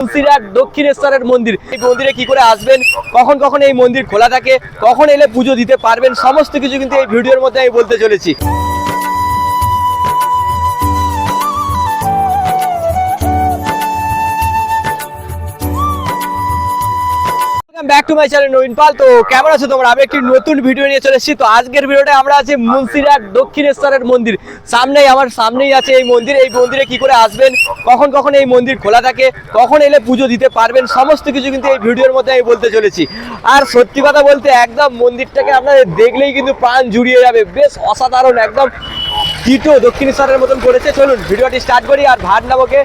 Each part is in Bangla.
তুলসিরাট দক্ষিণেশ্বরের মন্দির। এই মন্দিরে কি করে আসবেন, কখন কখন এই মন্দির খোলা থাকে, কখন এলে পুজো দিতে পারবেন, সমস্ত কিছু কিন্তু এই ভিডিওর মধ্যে আমি বলতে চলেছি। টু মাই চ্যানেল নবীন পাল তো কেমন আছো তোমরা? আমি একটি নতুন ভিডিও নিয়ে চলে এসেছি। তো আজকের ভিডিওটা আমরা আছি মুন্সিরাট দক্ষিণেশ্বরের মন্দির। সামনেই আমার সামনেই আছে এই মন্দির। এই মন্দিরে কি করে আসবেন, কখন কখন এই মন্দির খোলা থাকে, কখন এলে পুজো দিতে পারবেন, সমস্ত কিছু কিন্তু এই ভিডিওর মধ্যে আমি বলতে চলেছি। আর সত্যি কথা বলতে, একদম মন্দিরটাকে আপনাদের দেখলেই কিন্তু প্রাণ জুড়িয়ে যাবে। বেশ অসাধারণ, একদম কিটো দক্ষিণেশ্বরের মতন করেছে। চলুন ভিডিওটি স্টার্ট করি আর ভাটনাবকে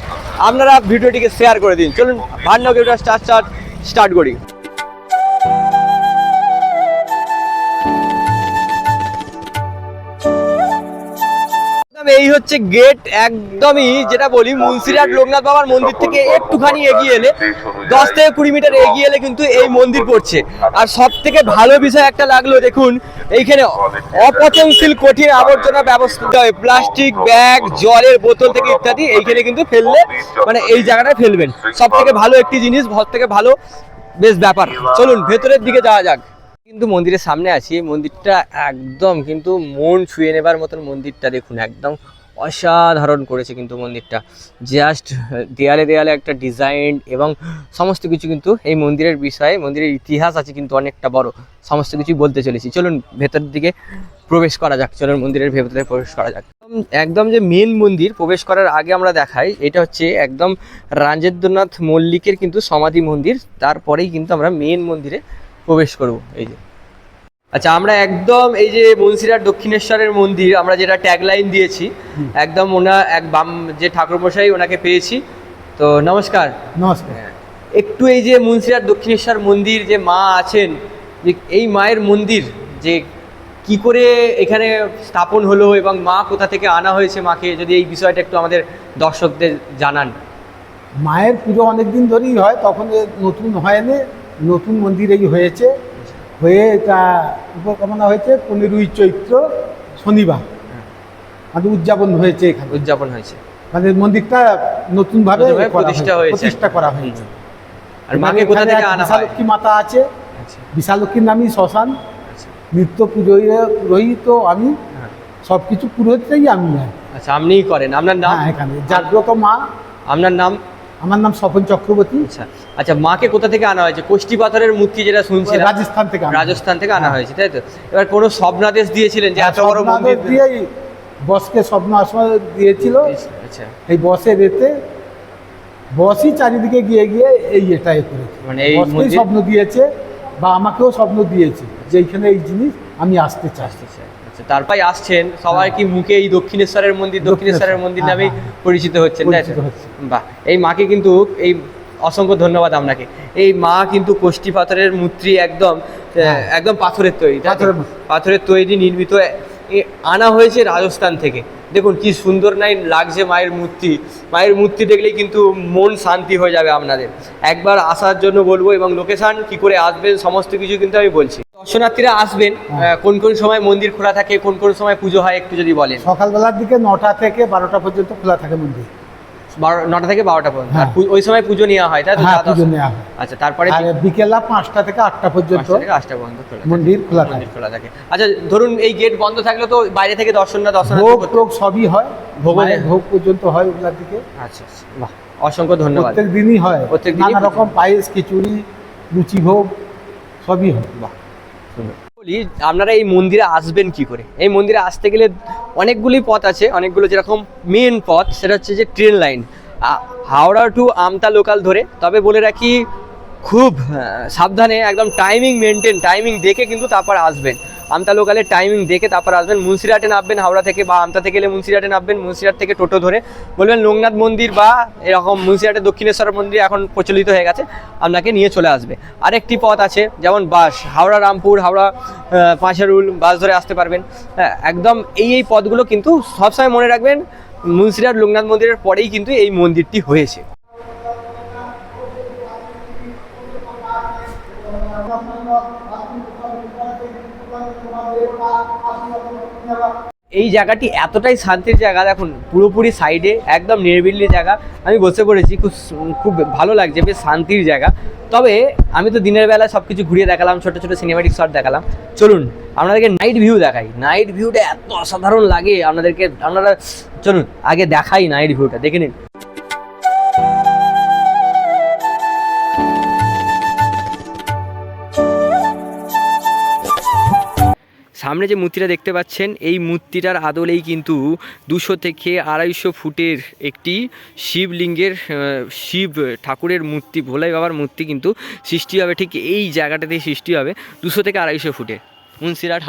আপনারা ভিডিওটিকে শেয়ার করে দিন। চলুন ভাটনাবকে ভিডিও স্টার্ট স্টার্ট স্টার্ট করি। এই হচ্ছে গেট একদমই যেটা বলি মুন্সিরাট লোকনাথ বাবার মন্দির থেকে একটুখানি এগিয়ে এলে দশ থেকে কুড়ি মিটার এগিয়ে এলে কিন্তু এই মন্দির পড়ছে। আর সব থেকে ভালো বিষয় একটা লাগল, দেখুন, এইখানে অপচনশীল কঠিন আবর্জনা ব্যবস্থা, প্লাস্টিক ব্যাগ, জলের বোতল থেকে ইত্যাদি এইখানে কিন্তু ফেললে মানে এই জায়গাটায় ফেলবেন। সব থেকে ভালো একটি জিনিস সব থেকে ভালো বেশ ব্যাপার। চলুন, ভেতরের দিকে যাওয়া যাক। কিন্তু মন্দিরের সামনে আছি। মন্দিরটা একদম কিন্তু মন ছুঁয়ে নেবার মতন মন্দিরটা দেখুন, একদম অসাধারণ করেছে কিন্তু মন্দিরটা। জাস্ট দেয়ালে দেয়ালে একটা ডিজাইন এবং সমস্ত কিছু কিন্তু এই মন্দিরের বিষয়ে, মন্দিরের ইতিহাস আছে কিন্তু অনেকটা বড়। সমস্ত কিছুই বলতে চলেছি। চলুন ভেতরের দিকে প্রবেশ করা যাক। চলুন মন্দিরের ভেতরে প্রবেশ করা যাক। একদম- যে মেন মন্দির প্রবেশ করার আগে আমরা দেখাই, এটা হচ্ছে একদম রাজেন্দ্রনাথ মল্লিকের কিন্তু সমাধি মন্দির। তারপরেই কিন্তু আমরা মেন মন্দিরে প্রবেশ করব এই যে। আচ্ছা আমরা একদম এই যে মুন্সিরাট দক্ষিণেশ্বরের মন্দির আমরা যেটা ট্যাগলাইন দিয়েছি একদম ওনা এক বাম যে ঠাকুরমশাই ওনাকে পেয়েছি। তো নমস্কার। নমস্কার। একটু এই যে মুন্সিরার দক্ষিণেশ্বর মন্দির যে মা আছেন যে এই মায়ের মন্দির যে কি করে এখানে স্থাপন হলো এবং মা কোথা থেকে আনা হয়েছে মাকে যদি এই বিষয়টা একটু আমাদের দর্শকদের জানান। মায়ের পুজো অনেক দিন ধরেই হয় তখন নতুন হয়নি নতুন মন্দির এই হয়েছে। হয়ে এটা উপকামনা হয়েছে পনেরোই চৈত্র শনিবার। আমাদের উদযাপন হয়েছে এখানে। উদযাপন হয়েছে। মানে মন্দিরটা নতুনভাবে প্রতিষ্ঠা হয়েছে। প্রতিষ্ঠা করা হয়েছে। আর মাকে কোথা থেকে আনা হয়? বিশালক্ষী মাতা আছে। আচ্ছা। বিশালক্ষীর নামই শ্মশান। আচ্ছা। নিত্য পুরোহিত আমি হ্যাঁ। সব কিছু পুরোহিতটাই আমি। আচ্ছা আপনিই করেন। আপনার নাম? হ্যাঁ এখানে। জাগ্রত মা। আপনার নাম? আমার নাম স্বপন চক্রবর্তী। আচ্ছা আচ্ছা মাকে কোথা থেকে আনা হয়েছে? কোষ্টি পাথরের মূর্তি যেটা শুনছি রাজস্থান থেকে রাজস্থান থেকে আনা হ্যাঁ। হয়েছে তাই তো? এবার কোনো স্বপ্নাদেশ দিয়েছিলেন যে এত বড় মন্দির? দিয়েই বসকে স্বপ্ন আসমা দিয়েছিল। আচ্ছা। এই বসের এতে বসই চারিদিকে গিয়ে গিয়ে এই এটা এ করেছে। মানে এই স্বপ্ন দিয়েছে বা আমাকেও স্বপ্ন দিয়েছে যে এইখানে এই জিনিস আমি আসতে চাই। আচ্ছা আচ্ছা আচ্ছা তারপরে আসছেন সবাই কি মুখে এই দক্ষিণেশ্বরের মন্দির দক্ষিণেশ্বরের মন্দির নামে হ্যাঁ, পরিচিত হচ্ছেন তাই। বাহ এই মাকে কিন্তু এই অসংখ্য ধন্যবাদ আপনাকে। এই মা কিন্তু কোষ্টি পাথরের মূর্তি একদম হ্যাঁ। একদম পাথরের তৈরি পাথরের তৈরি নির্মিত আনা হয়েছে রাজস্থান থেকে। দেখুন কি সুন্দর নাই লাগছে মায়ের মূর্তি। মায়ের মূর্তি দেখলেই কিন্তু মন শান্তি হয়ে যাবে আপনাদের। একবার আসার জন্য বলব এবং লোকেশন কি করে আসবেন সমস্ত কিছু কিন্তু আমি বলছি। দর্শনার্থীরা আসবেন হ্যাঁ। কোন কোন সময় মন্দির খোলা থাকে কোন কোন সময় পুজো হয় একটু যদি বলেন। সকালবেলার দিকে নটা থেকে বারোটা পর্যন্ত খোলা থাকে মন্দির। নটা থেকে বারোটা পর্যন্ত। হ্যাঁ। ওই সময় পুজো নেওয়া হয় তাই হ্যাঁ দর্শন- পুজো নেওয়া হয়। আচ্ছা তারপরে বিকেলা পাঁচটা থেকে আটটা পর্যন্ত আটটা পর্যন্ত মন্দির খোলা মন্দির খোলা থাকে। আচ্ছা ধরুন এই গেট বন্ধ থাকলে তো বাইরে থেকে দর্শনরা দর্শন ভোগ টোগ সবই হয়। ভোগও ভোগ পর্যন্ত হয় ওগুলার দিকে। আচ্ছা আচ্ছা বাহ অসংখ্য ধন্যবাদ। প্রত্যেক দিনই হয়। প্রত্যেক নানা রকম পায়েস খিচুড়ি লুচি ভোগ সবই হয়। বাহ। বলি, আপনারা এই মন্দিরে আসবেন কি করে? এই মন্দিরে আসতে গেলে অনেকগুলি পথ আছে, অনেকগুলো যেরকম মেন পথ, সেটা হচ্ছে যে train line Howrah to Amta local ধরে। তবে বলে রাখি, খুব সাবধানে, একদম টাইমিং মেনটেন টাইমিং দেখে কিন্তু তারপর আসবেন। আমতা লোকালের টাইমিং দেখে তারপর আসবেন মুন্সিরাটে নামবেন, হাওড়া থেকে বা আমতা থেকে এলে মুন্সিরাটে নামবেন মুন্সিরাট থেকে টোটো ধরে। বলবেন লোকনাথ মন্দির বা এরকম মুন্সিরাটে দক্ষিণেশ্বর মন্দির এখন প্রচলিত হয়ে গেছে, আপনাকে নিয়ে চলে আসবে। আরেকটি পথ আছে, যেমন বাস, হাওড়া রামপুর, হাওড়া পাঁচারুল, বাস ধরে আসতে পারবেন। হ্যাঁ একদম এই এই পথগুলো কিন্তু সবসময় মনে রাখবেন মুন্সিরাট লোকনাথ মন্দিরের পরেই কিন্তু এই মন্দিরটি হয়েছে। এই জায়গাটি এতটাই শান্তির জায়গা, দেখুন, পুরোপুরি সাইডে একদম নিরিবিলি জায়গা। আমি বসে পড়েছি, খুব খুব ভালো লাগছে, বেশ শান্তির জায়গা। তবে আমি তো দিনের বেলা সব কিছু ঘুরিয়ে দেখালাম, ছোটো ছোটো সিনেমাটিক শট দেখালাম। চলুন, আপনাদেরকে নাইট ভিউ দেখাই। নাইট ভিউটা এত অসাধারণ লাগে। আপনাদেরকে, আপনারা, চলুন, আগে দেখাই নাইট ভিউটা দেখে নিন। সামনে যে মূর্তিটা দেখতে পাচ্ছেন, এই মূর্তিটার আদলেই কিন্তু দুশো থেকে আড়াইশো ফুটের একটি শিবলিঙ্গের শিব ঠাকুরের মূর্তি, ভোলাই বাবার মূর্তি কিন্তু সৃষ্টি হবে, ঠিক এই জায়গাটাতেই সৃষ্টি হবে, দুশো থেকে আড়াইশো ফুটে। মুন্সিরাট